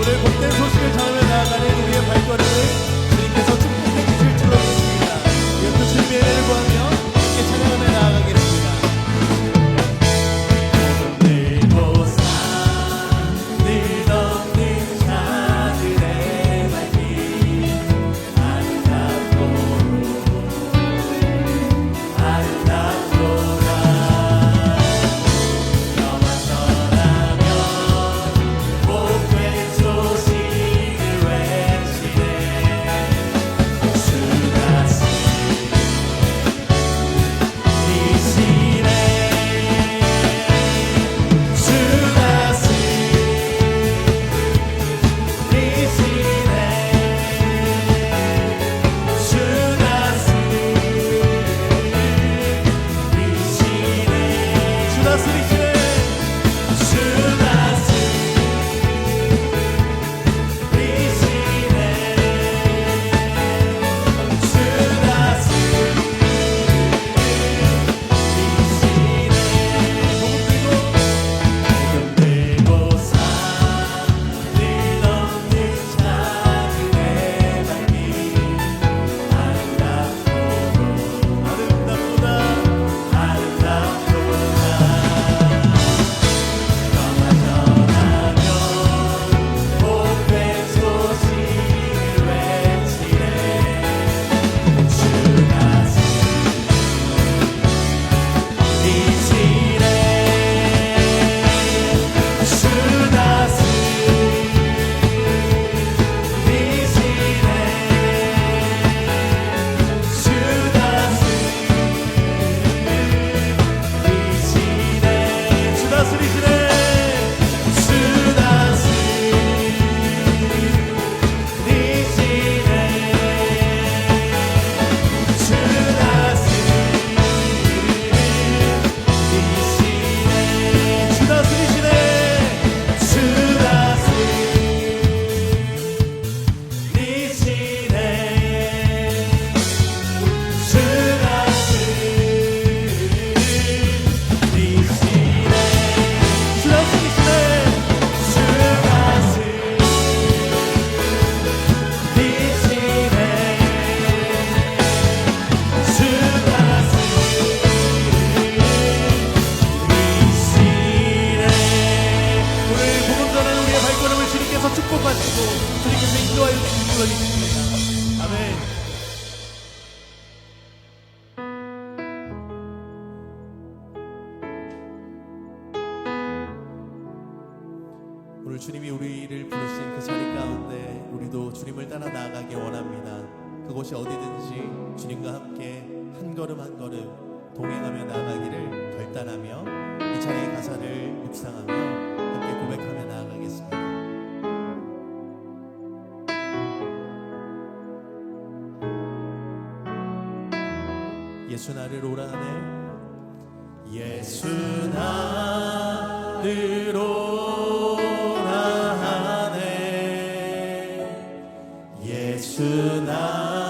오늘 복된 소식을 전하며 나아가는 우리의 발걸음을 주님께서 인도하여 주시는 걸 믿습니다 아멘 오늘 주님이 우리를 부르신 그 자리 가운데 우리도 주님을 따라 나아가기 원합니다. 그곳이 어디든지 주님과 함께 한 걸음 한 걸음 동행하며 나아가기를 결단하며 이 찬양의 가사를 묵상하며 예수 나를 오라네. 예수 나를 오라네. 예수 나